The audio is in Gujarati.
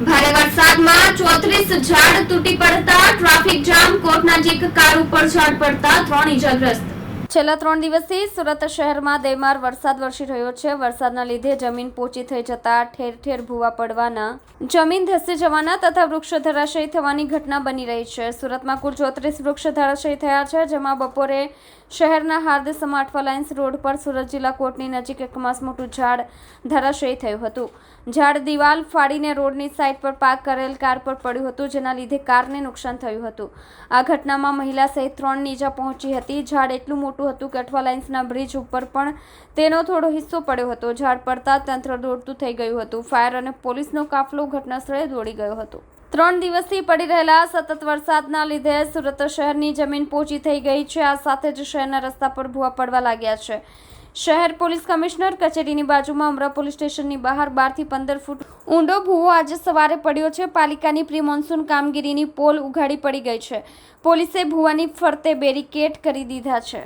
ભારે વરસાદમાં ચોત્રીસ ઝાડ તૂટી પડતા, ટ્રાફિક જામ કોર્ટ નજીક કાર ઉપર ઝાડ પડતા, ત્રણ ઇજાગ્રસ્ત. છેલ્લા ત્રણ દિવસથી સુરત શહેરમાં દેમાર વરસાદ વરસી રહ્યો છે. વરસાદના લીધે જમીન પોચી થઈ જતા ઠેર ઠેર ભૂવા પડવાના, જમીન ધસી જવાના તથા વૃક્ષ ધરાશયી થવાની ઘટના બની રહી છે. સુરતમાં કુલ ચોત્રીસ વૃક્ષ ધરાશયી થયા છે, જેમાં બપોરે શહેરના હાર્દ સમાઠવા લાઇન્સ રોડ પર સુરત જિલ્લા કોર્ટની નજીક એક માસ મોટું ઝાડ ધરાશયી થયું હતું. ઝાડ દિવાલ ફાડીને રોડની સાઇડ પર પાર્ક કરેલ કાર પર પડ્યું હતું, જેના લીધે કારને નુકસાન થયું હતું. આ ઘટનામાં મહિલા સહિત ત્રણની ઇજા પહોંચી હતી. ઝાડ એટલું મોટું હતું. કે અઠવા લાઇન્સના બ્રિજ ઉપર પણ તેનો થોડો હિસ્સો પડ્યો હતો. ઝાડ પડતા તંત્ર દોડતું થઈ ગયું હતું. ફાયર અને પોલીસનો કાફલો ઘટનાસ્થળે દોડી ગયો હતો. ત્રણ દિવસથી પડી રહેલા સતત વરસાદના લીધે સુરત શહેરની જમીન પોચી થઈ ગઈ છે. આ સાથે જ શહેરના રસ્તા પર ભૂવા પડવા લાગ્યા છે. શહેર પોલીસ કમિશનર કચેરીની બાજુમાં અમરા પોલીસ સ્ટેશનની બહાર બારથી પંદર ફૂટ ઊંડો ભૂવો આજે સવારે પડ્યો છે. પાલિકાની પ્રી મોન્સૂન કામગીરીની પોલ ઉઘાડી પડી ગઈ છે. પોલીસે ભૂવાની ફરતે બેરિકેડ કરી દીધા છે.